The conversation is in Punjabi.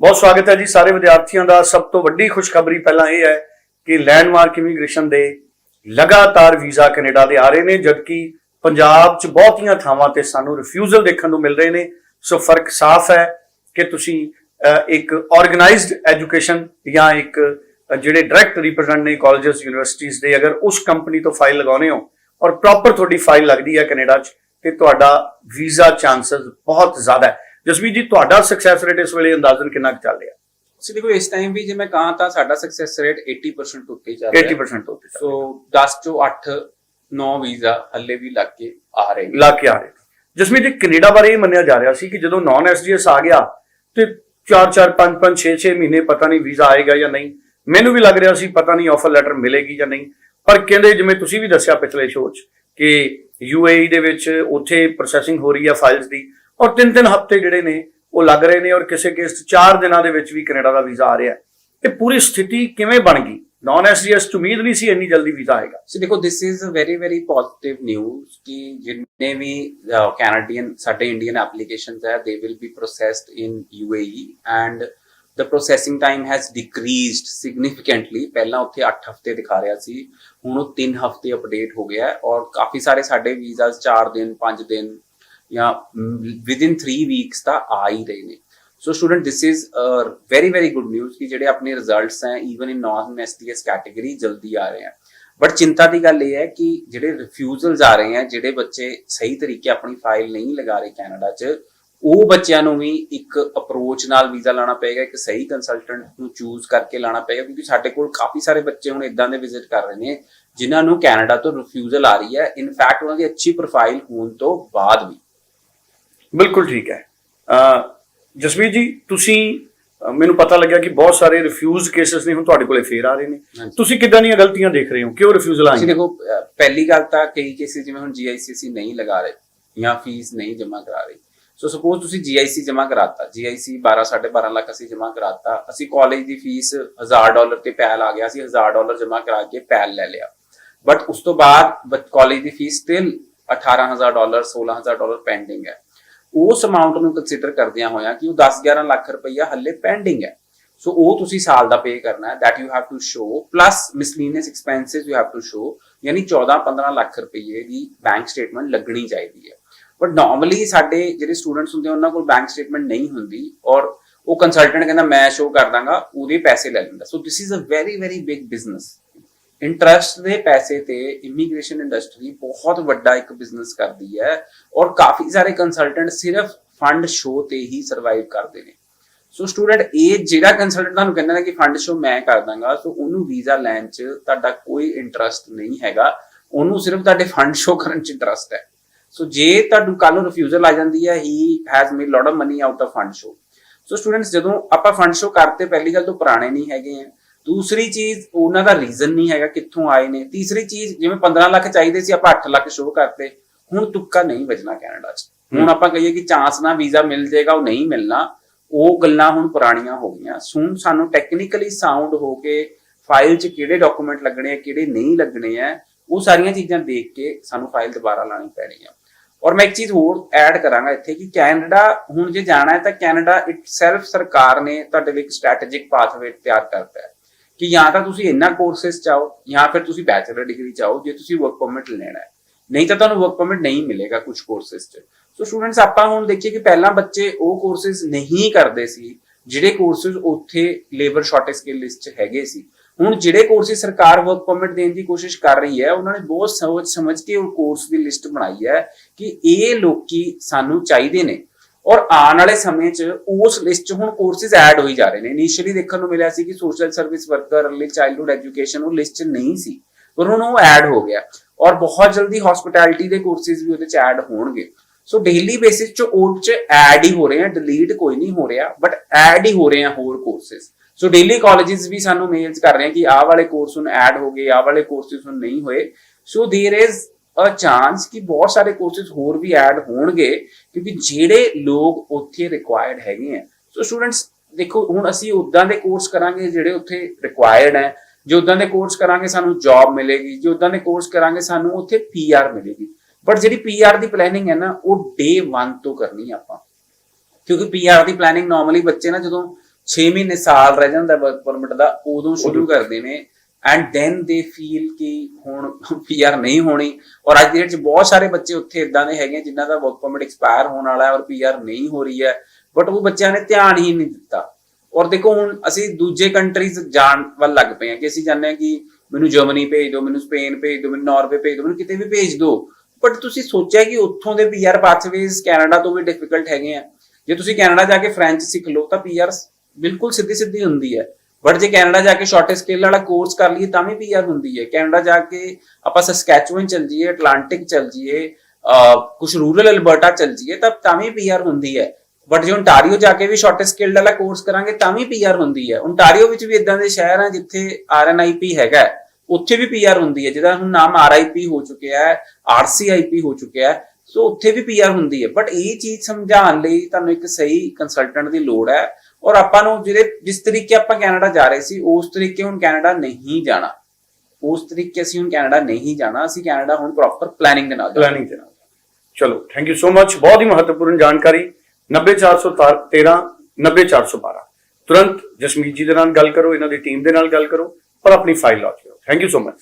ਬਹੁਤ ਸਵਾਗਤ ਹੈ ਜੀ ਸਾਰੇ ਵਿਦਿਆਰਥੀਆਂ ਦਾ। ਸਭ ਤੋਂ ਵੱਡੀ ਖੁਸ਼ਖਬਰੀ ਪਹਿਲਾਂ ਇਹ ਹੈ ਕਿ ਲੈਂਡਮਾਰਕ ਇਮੀਗ੍ਰੇਸ਼ਨ ਦੇ ਲਗਾਤਾਰ ਵੀਜ਼ਾ ਕੈਨੇਡਾ ਦੇ ਆ ਰਹੇ ਨੇ, ਜਦਕਿ ਪੰਜਾਬ 'ਚ ਬਹੁਤੀਆਂ ਥਾਵਾਂ ਤੇ ਸਾਨੂੰ ਰਿਫਿਊਜ਼ਲ ਦੇਖਣ ਨੂੰ ਮਿਲ ਰਹੇ ਨੇ। ਸੋ ਫ਼ਰਕ ਸਾਫ਼ ਹੈ ਕਿ ਤੁਸੀਂ ਇੱਕ ਆਰਗੇਨਾਈਜ਼ਡ ਐਜੂਕੇਸ਼ਨ ਜਾਂ ਇੱਕ ਜਿਹੜੇ ਡਾਇਰੈਕਟ ਰਿਪਰੈਜ਼ੈਂਟ ਨੇ ਕਾਲਜਸ ਯੂਨੀਵਰਸਿਟੀਜ਼ ਦੇ, ਅਗਰ ਉਸ ਕੰਪਨੀ ਤੋਂ ਫਾਈਲ ਲਗਾਉਨੇ ਹੋ ਔਰ ਪ੍ਰੋਪਰ ਤੁਹਾਡੀ ਫਾਈਲ ਲੱਗਦੀ ਹੈ ਕੈਨੇਡਾ 'ਚ, ਤੇ ਤੁਹਾਡਾ ਵੀਜ਼ਾ ਚਾਂਸਸ ਬਹੁਤ ਜ਼ਿਆਦਾ ਹੈ। ਜਸਵੀਰ ਜੀ ਤੁਹਾਡਾ ਸਕਸੈਸ ਰੇਟ ਇਸ ਵੇਲੇ ਅੰਦਾਜ਼ਨ ਕਿੰਨਾ ਕੁ ਚੱਲ ਰਿਹਾ? ਸੋ ਦੇਖੋ ਇਸ ਟਾਈਮ ਵੀ ਜੇ ਮੈਂ ਕਹਾਂ ਤਾਂ ਸਾਡਾ ਸਕਸੈਸ ਰੇਟ 80% ਤੋਂ ਉੱਤੇ ਚੱਲ ਰਿਹਾ। ਹੈ 80% ਤੋਂ ਉੱਤੇ ਸੋ 10 ਚੋਂ 8 9 ਵੀਜ਼ਾ ਹੱਲੇ ਵੀ ਲੱਗ ਕੇ ਆ ਰਹੇ ਨੇ। ਲਾ ਕੇ ਆ ਰਹੇ ਜਸਮੀਤ ਜੀ ਕੈਨੇਡਾ ਬਾਰੇ ਇਹ ਮੰਨਿਆ ਜਾ ਰਿਹਾ ਸੀ ਕਿ ਜਦੋਂ ਨਾਨ ਐਸਡੀਐਸ ਆ ਗਿਆ ਤੇ 4 4 5 5 6 6 ਮਹੀਨੇ ਪਤਾ ਨਹੀਂ ਵੀਜ਼ਾ ਆਏਗਾ ਜਾਂ ਨਹੀਂ। ਮੈਨੂੰ ਵੀ ਲੱਗ ਰਿਹਾ ਸੀ ਪਤਾ ਨਹੀਂ ਆਫਰ ਲੈਟਰ ਮਿਲੇਗੀ ਜਾਂ ਨਹੀਂ। ਪਰ ਕਹਿੰਦੇ ਜਿਵੇਂ ਤੁਸੀਂ ਵੀ ਦੱਸਿਆ ਪਿਛਲੇ ਸ਼ੋਅ 'ਚ ਕਿ ਯੂਏਈ ਦੇ ਵਿੱਚ ਉੱਥੇ ਪ੍ਰੋਸੈਸਿੰਗ ਹੋ ਰਹੀ ਹੈ ਫਾਈਲਸ ਦੀ ਔਰ ਤਿੰਨ ਤਿੰਨ ਹਫ਼ਤੇ ਜਿਹੜੇ ਨੇ ਉਹ ਲੱਗ ਰਹੇ ਨੇ ਔਰ ਕਿਸੇ ਕੇਸ 'ਚ 4 ਦਿਨਾਂ ਦੇ ਵਿੱਚ ਵੀ ਕੈਨੇਡਾ ਦਾ ਵੀਜ਼ਾ ਆ ਰਿਹਾ ਇਹ ਪੂਰੀ ਸਥਿਤੀ ਕਿਵੇਂ ਬਣ ਗਈ? ਨਾਨ ਐਸਡੀਐਸ ਤੋਂ ਉਮੀਦ ਨਹੀਂ ਸੀ ਇੰਨੀ ਜਲਦੀ ਵੀਜ਼ਾ ਆਏਗਾ। ਸੋ ਦੇਖੋ this is a very very positive news ਕਿ ਜਿੰਨੇ ਵੀ ਕੈਨੇਡੀਅਨ ਸਾਡੇ ਇੰਡੀਅਨ ਐਪਲੀਕੇਸ਼ਨਸ ਹੈ they will be processed in UAE and the processing time has decreased significantly. ਪਹਿਲਾਂ ਉੱਥੇ 8 ਹਫ਼ਤੇ ਦਿਖਾ ਰਿਹਾ ਸੀ, ਹੁਣ ਉਹ 3 ਹਫ਼ਤੇ ਅਪਡੇਟ ਹੋ ਗਿਆ ਔਰ ਕਾਫੀ ਸਾਰੇ ਸਾਡੇ ਵੀਜ਼ਾਸ 4 ਦਿਨ 5 ਦਿਨ ਜਾਂ ਵਿਦਿਨ 3 ਵੀਕਸ ਤਾਂ ਆ ਹੀ ਰਹੇ ਨੇ so student this is very very good news ਕਿ ਜਿਹੜੇ ਆਪਣੇ ਰਿਜ਼ਲਟਸ ਹੈ even in non SDS category ਜਲਦੀ ਆ ਰਹੇ ਹਨ ਬਟ ਚਿੰਤਾ ਦੀ ਗੱਲ ਇਹ ਹੈ ਕਿ ਜਿਹੜੇ ਰਿਫਿਊਜ਼ਲਸ ਆ ਰਹੇ ਹਨ ਜਿਹੜੇ ਬੱਚੇ ਸਹੀ ਤਰੀਕੇ ਆਪਣੀ ਫਾਈਲ ਨਹੀਂ ਲਗਾ ਰਹੇ ਕੈਨੇਡਾ 'ਚ ਉਹ ਬੱਚਿਆਂ ਨੂੰ ਵੀ ਇੱਕ ਅਪਰੋਚ ਨਾਲ ਵੀਜ਼ਾ ਲਾਣਾ ਪਏਗਾ ਇੱਕ ਸਹੀ ਕੰਸਲਟੈਂਟ ਨੂੰ ਚੂਜ਼ ਕਰਕੇ ਲਾਣਾ ਪਏਗਾ ਕਿਉਂਕਿ ਸਾਡੇ ਕੋਲ ਕਾਫੀ ਸਾਰੇ ਬੱਚੇ ਹੁਣ ਇਦਾਂ ਦੇ ਵਿਜ਼ਿਟ ਕਰ ਰਹੇ ਨੇ ਜਿਨ੍ਹਾਂ ਨੂੰ ਕੈਨੇਡਾ ਤੋਂ ਰਿਫਿਊਜ਼ਲ ਆ ਰਹੀ ਹੈ ਇਨਫੈਕਟ ਉਹਨਾਂ ਦੀ ਅੱਛੀ ਪ੍ਰੋਫਾਈਲ ਹੋਣ ਤੋਂ ਬਾਅਦ ਵੀ ਬਿਲਕੁਲ ਠੀਕ ਹੈ। ਜਸਵੀਰ ਜੀ ਤੁਸੀਂ ਮੈਨੂੰ ਪਤਾ ਲੱਗਿਆ ਕਿ ਬਹੁਤ ਸਾਰੇ ਰਿਫਿਊਜ਼ ਕੇਸਸ ਨੇ ਹੁਣ ਤੁਹਾਡੇ ਕੋਲੇ ਫੇਰ ਆ ਰਹੇ ਨੇ। ਤੁਸੀਂ ਕਿੱਦਾਂ ਦੀਆਂ ਗਲਤੀਆਂ ਦੇਖ ਰਹੇ ਹੋ? ਕਿਉਂ ਰਿਫਿਊਜ਼ਲ ਤੁਸੀਂ ਆਈ ਦੇਖੋ ਪਹਿਲੀ ਗੱਲ ਤਾਂ ਕਈ ਕੇਸਿਸ ਜਿਵੇਂ ਹੁਣ GICC ਨਹੀਂ ਲਗਾ ਰਹੇ ਜਾਂ ਫੀਸ ਨਹੀਂ ਜਮ੍ਹਾਂ ਕਰਾ ਰਹੇ। ਸੋ ਸਪੋਜ਼ ਤੁਸੀਂ GIC ਜਮ੍ਹਾਂ ਕਰਾਤਾ GIC 12 12.5 ਲੱਖ ਅਸੀਂ ਜਮ੍ਹਾਂ ਕਰਾਤਾ ਅਸੀਂ ਕਾਲਜ ਦੀ ਫੀਸ 1000 ਡਾਲਰ ਤੇ ਪੈਲ ਆ ਗਿਆ ਅਸੀਂ 1000 ਡਾਲਰ ਜਮ੍ਹਾਂ ਕਰਾ ਕੇ ਪੈਲ ਲੈ ਲਿਆ। ਬਟ ਉਸ ਤੋਂ ਬਾਅਦ ਕਾਲਜ ਦੀ fees still 18000 dollar 16000 dollar pending ਹੈ। ਉਸ ਅਮਾਉਂਟ ਨੂੰ ਕੰਸੀਡਰ ਕਰਦਿਆਂ ਹੋਇਆ ਕਿ ਉਹ 10-11 ਲੱਖ ਰੁਪਈਆ ਹੱਲੇ ਪੈਂਡਿੰਗ ਹੈ। ਸੋ ਉਹ ਤੁਸੀਂ ਸਾਲ ਦਾ ਪੇ ਕਰਨਾ ਹੈ that you have to show plus miscellaneous expenses you have to show ਯਾਨੀ 14-15 ਲੱਖ ਰੁਪਈਏ ਦੀ ਬੈਂਕ ਸਟੇਟਮੈਂਟ ਲੱਗਣੀ ਚਾਹੀਦੀ ਹੈ। ਬਟ ਨਾਰਮਲੀ ਸਾਡੇ ਜਿਹੜੇ ਸਟੂਡੈਂਟਸ ਹੁੰਦੇ ਆ, ਉਹਨਾਂ ਕੋਲ ਬੈਂਕ ਸਟੇਟਮੈਂਟ ਨਹੀਂ ਹੁੰਦੀ ਔਰ ਉਹ ਕੰਸਲਟੈਂਟ ਕਹਿੰਦਾ ਮੈਂ ਸ਼ੋ ਕਰ ਦਾਂਗਾ ਉਹਦੇ ਪੈਸੇ ਲੈ ਲੈਂਦਾ। So this is a very very big business interest ਦੇ ਪੈਸੇ ਤੇ ਇਮੀਗ੍ਰੇਸ਼ਨ ਇੰਡਸਟਰੀ ਬਹੁਤ ਵੱਡਾ ਇੱਕ ਬਿਜ਼ਨਸ ਕਰਦੀ ਹੈ ਔਰ ਕਾਫੀ ਸਾਰੇ ਕੰਸਲਟੈਂਟ ਸਿਰਫ ਫੰਡ ਸ਼ੋ ਤੇ ਹੀ ਸਰਵਾਈਵ ਕਰਦੇ ਨੇ। ਸੋ ਸਟੂਡੈਂਟ ਇਹ ਜਿਹੜਾ ਕੰਸਲਟੈਂਟ ਤੁਹਾਨੂੰ ਕਹਿੰਦਾ ਨਾ ਕਿ ਫੰਡ ਸ਼ੋ ਮੈਂ ਕਰ ਦਾਂਗਾ ਸੋ ਉਹਨੂੰ ਵੀਜ਼ਾ ਲੈਣ 'ਚ ਤੁਹਾਡਾ ਕੋਈ ਇੰਟਰਸਟ ਨਹੀਂ ਹੈਗਾ। ਉਹਨੂੰ ਸਿਰਫ ਤੁਹਾਡੇ ਫੰਡ ਸ਼ੋ ਕਰਨ 'ਚ ਇੰਟਰਸਟ ਹੈ। ਸੋ ਜੇ ਤੁਹਾਨੂੰ ਕੱਲ ਨੂੰ ਰਿਫਿਊਜ਼ਲ ਆ ਜਾਂਦੀ ਹੈ he has made lot of money out of fund show so students ਜਦੋਂ ਆਪਾਂ ਫੰਡ ਸ਼ੋ ਕਰਤੇ, ਪਹਿਲੀ ਗੱਲ ਤੋਂ ਪੁਰਾਣੇ ਨਹੀਂ ਹੈਗੇ ਆ। ਦੂਸਰੀ ਚੀਜ਼ ਉਹਨਾਂ ਦਾ ਰੀਜ਼ਨ ਨਹੀਂ ਹੈਗਾ ਕਿੱਥੋਂ ਆਏ ਨੇ। ਤੀਸਰੀ ਚੀਜ਼ ਜਿਵੇਂ 15 ਲੱਖ ਚਾਹੀਦੇ ਸੀ ਆਪਾਂ 8 ਲੱਖ ਸ਼ੋ ਕਰਤੇ। ਹੁਣ ਤੁੱਕਾ ਨਹੀਂ ਵੱਜਣਾ ਕੈਨੇਡਾ 'ਚ। ਹੁਣ ਆਪਾਂ ਕਹੀਏ ਕਿ ਚਾਂਸ ਨਾਲ ਵੀਜ਼ਾ ਮਿਲ ਜਾਏਗਾ ਉਹ ਨਹੀਂ ਮਿਲਣਾ। ਉਹ ਗੱਲਾਂ ਹੁਣ ਪੁਰਾਣੀਆਂ ਹੋ ਗਈਆਂ। ਸੁਣ ਸਾਨੂੰ ਟੈਕਨੀਕਲੀ ਸਾਊਂਡ ਹੋ ਕੇ ਫਾਈਲ 'ਚ ਕਿਹੜੇ ਡਾਕੂਮੈਂਟ ਲੱਗਣੇ ਆ ਕਿਹੜੇ ਨਹੀਂ ਲੱਗਣੇ ਆ ਉਹ ਸਾਰੀਆਂ ਚੀਜ਼ਾਂ ਦੇਖ ਕੇ ਸਾਨੂੰ ਫਾਈਲ ਦੁਬਾਰਾ ਲਾਣੀ ਪੈਣੀ ਆ। ਔਰ ਮੈਂ ਇੱਕ ਚੀਜ਼ ਹੋਰ ਐਡ ਕਰਾਂਗਾ ਇੱਥੇ ਕਿ ਕੈਨੇਡਾ ਹੁਣ ਜੇ ਜਾਣਾ ਹੈ ਤਾਂ ਕੈਨੇਡਾ ਇਟਸੈਲਫ ਸਰਕਾਰ ਨੇ ਤੁਹਾਡੇ ਲਈ ਇੱਕ ਸਟ੍ਰੈਟੇਜਿਕ ਪਾਥਵੇ ਤਿਆਰ ਕਰਤਾ ਹੈ। ਕਿ ਜਾਂ ਤਾਂ ਤੁਸੀਂ ਇੰਨਾ ਕੋਰਸਸ ਚਾਹੋ ਜਾਂ ਫਿਰ ਤੁਸੀਂ ਬੈਚਲਰ ਡਿਗਰੀ ਚਾਹੋ ਜੇ ਤੁਸੀਂ ਵਰਕ ਪਰਮਿਟ ਲੈਣਾ ਹੈ। ਨਹੀਂ ਤਾਂ ਤੁਹਾਨੂੰ ਵਰਕ ਪਰਮਿਟ ਨਹੀਂ ਮਿਲੇਗਾ ਕੁਝ ਕੋਰਸਸ 'ਚ। ਸੋ ਸਟੂਡੈਂਟਸ ਆਪਾਂ ਹੁਣ ਦੇਖੀਏ ਕਿ ਪਹਿਲਾਂ ਬੱਚੇ ਉਹ ਕੋਰਸਸ ਨਹੀਂ ਕਰਦੇ ਸੀ, ਜਿਹੜੇ ਕੋਰਸਸ ਉੱਥੇ ਲੇਬਰ ਸ਼ਾਰਟੇਜ ਸਕਿੱਲ ਲਿਸਟ 'ਚ ਹੈਗੇ ਸੀ। ਹੁਣ ਜਿਹੜੇ ਕੋਰਸਿਸ ਸਰਕਾਰ ਵਰਕ ਪਰਮਿਟ ਦੇਣ ਦੀ ਕੋਸ਼ਿਸ਼ ਕਰ ਰਹੀ ਹੈ, ਉਹਨਾਂ ਨੇ ਬਹੁਤ ਸੋਚ ਸਮਝ ਕੇ ਉਹ ਕੋਰਸ ਦੀ ਲਿਸਟ ਬਣਾਈ ਹੈ ਕਿ ਇਹ ਲੋਕੀ ਸਾਨੂੰ ਚਾਹੀਦੇ ਨੇ। ਔਰ ਆਉਣ ਵਾਲੇ ਸਮੇਂ 'ਚ ਉਸ ਲਿਸਟ 'ਚ ਹੁਣ ਕੋਰਸਿਸ ਐਡ ਹੋਈ ਜਾ ਰਹੇ ਨੇ ਇਨੀਸ਼ੀਅਲੀ ਦੇਖਣ ਨੂੰ ਮਿਲਿਆ ਸੀ ਕਿ social service worker early childhood education ਉਹ ਲਿਸਟ 'ਚ ਨਹੀਂ ਸੀ ਪਰ ਹੁਣ ਉਹ ਐਡ ਹੋ ਗਿਆ ਔਰ ਬਹੁਤ ਜਲਦੀ ਹਸਪਿਟੈਲਿਟੀ ਦੇ ਕੋਰਸਿਸ ਵੀ ਉਹਦੇ 'ਚ ਐਡ ਹੋਣਗੇ ਸੋ ਡੇਲੀ ਬੇਸਿਸ 'ਚ ਉਹ 'ਚ ਐਡ ਹੀ ਹੋ ਰਹੇ ਆ ਡਿਲੀਟ ਕੋਈ ਨਹੀਂ ਹੋ ਰਿਹਾ ਬਟ ਐਡ ਹੀ ਹੋ ਰਹੇ ਆ ਹੋਰ ਕੋਰਸਿਸ ਸੋ ਡੇਲੀ ਕਾਲਜਸ ਵੀ ਸਾਨੂੰ ਮੇਲਸ ਕਰ ਰਹੇ ਆ ਕਿ ਆਹ ਵਾਲੇ ਕੋਰਸ ਹੁਣ ਐਡ ਹੋ ਗਏ ਆਹ ਵਾਲੇ ਕੋਰਸਿਸ ਹੁਣ ਨਹੀਂ ਹੋਏ so there is a chance ਕਿ ਬਹੁਤ ਸਾਰੇ ਕੋਰਸਿਸ ਹੋਰ ਵੀ ਐਡ ਹੋਣਗੇ ਕਿਉਂਕਿ ਜਿਹੜੇ ਲੋਕ ਉੱਥੇ ਰਿਕੁਆਇਰਡ ਹੈਗੇ ਆ। ਸੋ ਸਟੂਡੈਂਟਸ ਦੇਖੋ ਹੁਣ ਅਸੀਂ ਉਦਾਂ ਦੇ ਕੋਰਸ ਕਰਾਂਗੇ ਜਿਹੜੇ ਉੱਥੇ ਰਿਕੁਆਇਰਡ ਹੈ। ਜੇ ਉਦਾਂ ਦੇ ਕੋਰਸ ਕਰਾਂਗੇ ਸਾਨੂੰ ਜੌਬ ਮਿਲੇਗੀ। ਜੇ ਉਦਾਂ ਦੇ ਕੋਰਸ ਕਰਾਂਗੇ ਸਾਨੂੰ ਉੱਥੇ ਪੀਆਰ ਮਿਲੇਗੀ। ਬਟ ਜਿਹੜੀ ਪੀਆਰ ਦੀ ਪਲੈਨਿੰਗ ਹੈ ਨਾ ਉਹ ਡੇ 1 ਤੋਂ ਕਰਨੀ ਆ ਆਪਾਂ। ਕਿਉਂਕਿ ਪੀਆਰ ਦੀ ਪਲੈਨਿੰਗ ਨਾਰਮਲੀ ਬੱਚੇ ਨਾ ਜਦੋਂ 6 ਮਹੀਨੇ ਸਾਲ ਰਹਿ ਜਾਂਦਾ ਵਰਕ ਪਰਮਿਟ ਦਾ ਉਦੋਂ ਸ਼ੁਰੂ ਕਰਦੇ ਨੇ। ਐਂਡ ਦੈਨ ਦੇ ਫੀਲ ਕਿ ਹੁਣ ਪੀਆਰ ਨਹੀਂ ਹੋਣੀ। ਔਰ ਅੱਜ ਦੀ ਡੇਟ 'ਚ ਬਹੁਤ ਸਾਰੇ ਬੱਚੇ ਉੱਥੇ ਇਦਾਂ ਦੇ ਹੈਗੇ ਆ ਜਿਨ੍ਹਾਂ ਦਾ ਵਰਕ ਪਰਮਿਟ ਐਕਸਪਾਇਰ ਹੋਣ ਵਾਲਾ ਹੈ ਔਰ ਪੀਆਰ ਨਹੀਂ ਹੋ ਰਹੀ ਹੈ। ਬਟ ਉਹ ਬੱਚਿਆਂ ਨੇ ਧਿਆਨ ਹੀ ਨਹੀਂ ਦਿੱਤਾ। ਔਰ ਦੇਖੋ ਹੁਣ ਅਸੀਂ ਦੂਜੇ ਕੰਟਰੀਜ਼ ਜਾਣ ਵੱਲ ਲੱਗ ਪਏ ਹਾਂ ਕਿ ਅਸੀਂ ਜਾਣਦੇ ਹਾਂ ਕਿ ਮੈਨੂੰ ਜਰਮਨੀ ਭੇਜ ਦਿਓ, ਮੈਨੂੰ ਸਪੇਨ ਭੇਜ ਦਿਓ, ਮੈਨੂੰ ਨਾਰਵੇ ਭੇਜ ਦਿਓ, ਮੈਨੂੰ ਕਿਤੇ ਵੀ ਭੇਜ ਦਿਓ। ਬਟ ਤੁਸੀਂ ਸੋਚਿਆ ਕਿ ਉੱਥੋਂ ਦੇ ਪੀਆਰ ਪਾਥਵੇਜ਼ ਕੈਨੇਡਾ ਤੋਂ ਵੀ ਡਿਫਿਕਲਟ ਹੈਗੇ ਆ। ਜੇ ਤੁਸੀਂ ਕੈਨੇਡਾ ਜਾ ਕੇ ਫ੍ਰੈਂਚ ਸਿੱਖ ਲਓ ਤਾਂ ਪੀਆਰ ਬਿਲਕੁਲ ਸਿੱਧੀ ਸਿੱਧੀ ਹੁੰਦੀ ਹੈ। ਬਟ ਜੇ ਕੈਨੇਡਾ ਜਾ ਕੇ ਸ਼ਾਰਟ ਸਕਿੱਲ ਵਾਲਾ ਕੋਰਸ ਕਰ ਲਈਏ ਤਾਂ ਵੀ ਪੀਆਰ ਹੁੰਦੀ ਹੈ। ਕੈਨੇਡਾ ਜਾ ਕੇ ਆਪਾਂ ਸਸਕੈਚੁਅਨ ਚਲ ਜਾਈਏ ਅਟਲਾਂਟਿਕ ਚਲ ਜਾਈਏ ਕੁਝ ਰੂਰਲ ਅਲਬਰਟਾ ਚਲ ਜਾਈਏ ਤਾਂ ਤਾਂ ਵੀ ਪੀਆਰ ਹੁੰਦੀ ਹੈ। ਬਟ ਜੇ ਓਨਟਾਰੀਓ ਜਾ ਕੇ ਵੀ ਸ਼ਾਰਟ ਸਕਿੱਲ ਵਾਲਾ ਕੋਰਸ ਕਰਾਂਗੇ ਤਾਂ ਵੀ ਪੀਆਰ ਹੁੰਦੀ ਹੈ। ਓਨਟਾਰੀਓ ਵਿੱਚ ਵੀ ਇਦਾਂ ਦੇ ਸ਼ਹਿਰ ਆ ਜਿੱਥੇ ਆਰਐਨਆਈਪੀ ਹੈਗਾ ਉੱਥੇ ਵੀ ਪੀਆਰ ਹੁੰਦੀ ਹੈ। ਜਿਹਦਾ ਹੁਣ ਨਾਮ ਆਰਆਈਪੀ ਹੋ ਚੁੱਕਿਆ ਹੈ ਆਰਸੀਆਈਪੀ ਹੋ ਚੁੱਕਿਆ ਹੈ। ਸੋ ਉੱਥੇ ਵੀ ਪੀਆਰ ਹੁੰਦੀ ਹੈ। ਬਟ ਇਹ ਚੀਜ਼ ਸਮਝਾਉਣ ਲਈ ਤੁਹਾਨੂੰ ਇੱਕ ਸਹੀ ਕੰਸਲਟੈਂਟ ਦੀ ਲੋੜ ਹੈ। ਔਰ ਆਪਾਂ ਨੂੰ ਜਿਹੜੇ, ਜਿਸ ਤਰੀਕੇ ਆਪਾਂ ਕੈਨੇਡਾ ਜਾ ਰਹੇ ਸੀ, ਉਸ ਤਰੀਕੇ ਹੁਣ ਕੈਨੇਡਾ ਨਹੀਂ ਜਾਣਾ। ਉਸ ਤਰੀਕੇ ਅਸੀਂ ਹੁਣ ਕੈਨੇਡਾ ਨਹੀਂ ਜਾਣਾ। ਅਸੀਂ ਕੈਨੇਡਾ ਹੁਣ ਪ੍ਰੋਪਰ ਪਲੈਨਿੰਗ ਦੇ ਨਾਲ ਪਲੈਨਿੰਗ ਦੇ ਨਾਲ ਚਲੋ ਥੈਂਕ ਯੂ ਸੋ ਮੱਚ ਬਹੁਤ ਹੀ ਮਹੱਤਵਪੂਰਨ ਜਾਣਕਾਰੀ। 90413 90412 ਤੁਰੰਤ ਜਸਮੀਤ ਜੀ ਦੇ ਨਾਲ ਗੱਲ ਕਰੋ, ਇਹਨਾਂ ਦੀ ਟੀਮ ਦੇ ਨਾਲ ਗੱਲ ਕਰੋ, ਪਰ ਆਪਣੀ ਫਾਈਲ ਲਾਓ ਥੈਂਕ ਯੂ ਸੋ ਮੱਚ